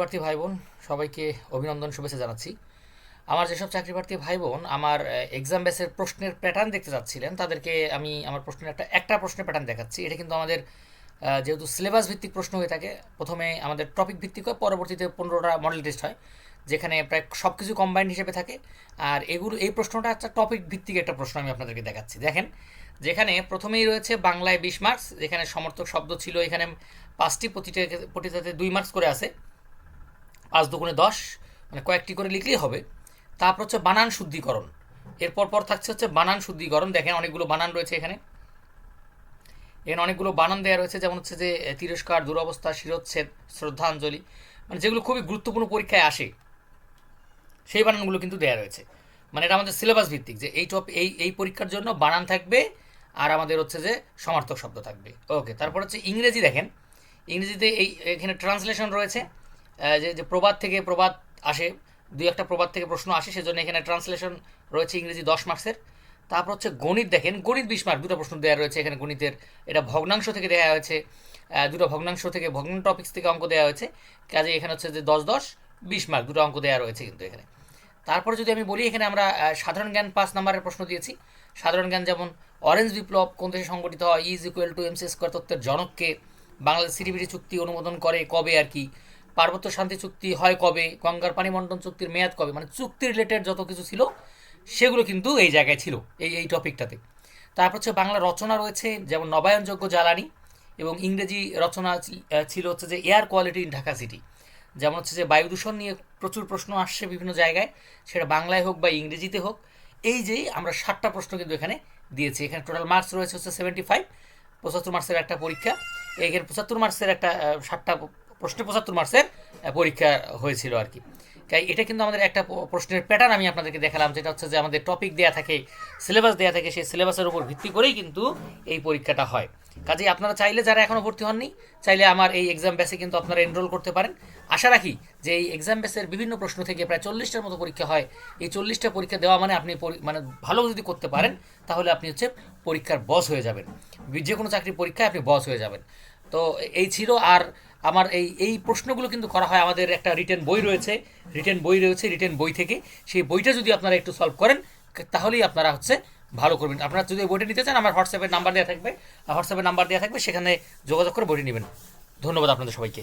প্রার্থী ভাই বোন সবাইকে অভিনন্দন, শুভেচ্ছা জানাচ্ছি। আমার যেসব চাকরি প্রার্থী ভাই বোন আমার এক্সাম বেসের প্রশ্নের প্যাটার্ন দেখতে চাচ্ছিলেন, তাদেরকে আমি আমার প্রশ্নের একটা একটা প্রশ্নের প্যাটার্ন দেখাচ্ছি। এটা কিন্তু আমাদের যেহেতু সিলেবাস ভিত্তিক প্রশ্ন হয়ে থাকে, প্রথমে আমাদের টপিক ভিত্তিক হয়, পরবর্তীতে পনেরোটা মডেল টেস্ট হয়, যেখানে প্রায় সব কিছু কম্বাইন্ড হিসেবে থাকে। আর এগুলো, এই প্রশ্নটা একটা টপিক ভিত্তিক একটা প্রশ্ন আমি আপনাদেরকে দেখাচ্ছি। দেখেন, যেখানে প্রথমেই রয়েছে বাংলায় বিশ মার্কস যেখানে সমর্থক শব্দ ছিল, এখানে পাঁচটি প্রতিটা প্রতিটাতে দুই মার্কস করে আছে। পাঁচ দুগুণে দশ মানে কয়েকটি করে লিখলেই হবে। তারপর হচ্ছে বানান শুদ্ধিকরণ। এরপর পর থাকছে হচ্ছে বানান শুদ্ধিকরণ। দেখেন অনেকগুলো বানান রয়েছে এখানে। এখানে অনেকগুলো বানান দেওয়া রয়েছে, যেমন হচ্ছে যে তিরস্কার, দুরবস্থা, শিরোচ্ছেদ, শ্রদ্ধাঞ্জলি মানে যেগুলো খুবই গুরুত্বপূর্ণ পরীক্ষায় আসে, সেই বানানগুলো কিন্তু দেওয়া রয়েছে। মানে এটা আমাদের সিলেবাস ভিত্তিক যে, এই টপ এই এই পরীক্ষার জন্য বানান থাকবে আর আমাদের হচ্ছে যে, সমার্থক শব্দ থাকবে। ওকে তারপর হচ্ছে ইংরেজি দেখেন। ইংরেজিতে এই, এখানে ট্রান্সলেশন রয়েছে। যে যে প্রবাদ থেকে প্রবাদ আসে, দুই একটা প্রবাদ থেকে প্রশ্ন আসে, সেজন্য এখানে ট্রান্সলেশন রয়েছে ইংরেজি দশ মার্কসের তারপর হচ্ছে গণিত দেখেন, গণিত বিশ মার্ক দুটো প্রশ্ন দেওয়া রয়েছে এখানে গণিতের। এটা ভগ্নাংশ থেকে দেওয়া হয়েছে দুটো ভগ্নাংশ থেকে ভগ্ন টপিক্স থেকে অঙ্ক দেওয়া হয়েছে। কাজে এখানে হচ্ছে যে দশ দশ, বিশ মার্ক দুটো অঙ্ক দেওয়া রয়েছে কিন্তু এখানে। তারপরে যদি আমি বলি, এখানে আমরা সাধারণ জ্ঞান পাঁচ নাম্বারের প্রশ্ন দিয়েছি। সাধারণ জ্ঞান যেমন অরেঞ্জ বিপ্লব, কোন দেশে সংগঠিত হয় is equal to MC square তত্ত্বের জনককে, বাংলাদেশ সিটিভিটি চুক্তি অনুমোদন করে কবে আর কি? পার্বত্য শান্তি চুক্তি হয় কবে? গঙ্গার পানি বন্টন চুক্তির মেয়াদ কবে? মানে চুক্তি রিলেটেড যত কিছু ছিল, সেগুলো কিন্তু এই জায়গায় ছিল, এই এই টপিকটাতে তারপর হচ্ছে বাংলা রচনা রয়েছে, যেমন নবায়নযোগ্য জ্বালানি এবং ইংরেজি রচনা ছিল হচ্ছে যে air quality in Dhaka city যেমন হচ্ছে যে বায়ু দূষণ নিয়ে প্রচুর প্রশ্ন আসছে বিভিন্ন জায়গায়, সেটা বাংলায় হোক বা ইংরেজিতে হোক। এই যে আমরা ষাটটা প্রশ্ন কিন্তু এখানে দিয়েছি। এখানে টোটাল মার্কস রয়েছে হচ্ছে সেভেন্টি ফাইভ পঁচাত্তর মার্কসের একটা পরীক্ষা। এখানে পঁচাত্তর মার্কসের একটা ষাটটা প্রশ্নে পঁচাত্তর মার্কসের পরীক্ষা হয়েছিল আর কি। তাই এটা কিন্তু আমাদের একটা প্রশ্নের প্যাটার্ন আমি আপনাদেরকে দেখালাম, যেটা হচ্ছে যে আমাদের টপিক দেওয়া থাকে সিলেবাস দেওয়া থাকে, সেই সিলেবাসের উপর ভিত্তি করেই কিন্তু এই পরীক্ষাটা হয়। কাজেই আপনারা চাইলে যারা এখনও ভর্তি হননি, চাইলে আমার এই এক্সাম বেসে কিন্তু আপনারা এনরোল করতে পারেন। আশা রাখি যে এই এক্সাম বেসের বিভিন্ন প্রশ্ন থেকে প্রায় চল্লিশটার মতো পরীক্ষা হয়। এই চল্লিশটা পরীক্ষা দেওয়া মানে আপনি মানে ভালো যদি করতে পারেন, তাহলে আপনি হচ্ছে পরীক্ষার বস হয়ে যাবেন। যে কোনো চাকরির পরীক্ষায় আপনি বস হয়ে যাবেন। তো এই ছিল আর আমার এই এই প্রশ্নগুলো কিন্তু করা হয়, আমাদের একটা রিটেন বই রয়েছে রিটেন বই রয়েছে রিটেন বই থেকে। সেই বইটা যদি আপনারা একটু সলভ করেন তাহলেই আপনারা হচ্ছে ভালো করবেন। আপনারা যদি বইটা নিতে চান, আমার হোয়াটসঅ্যাপের নাম্বার দেওয়া থাকবে। হোয়াটসঅ্যাপের নাম্বার দেওয়া থাকবে, সেখানে যোগাযোগ করে বইটি নেবেন। ধন্যবাদ আপনাদের সবাইকে।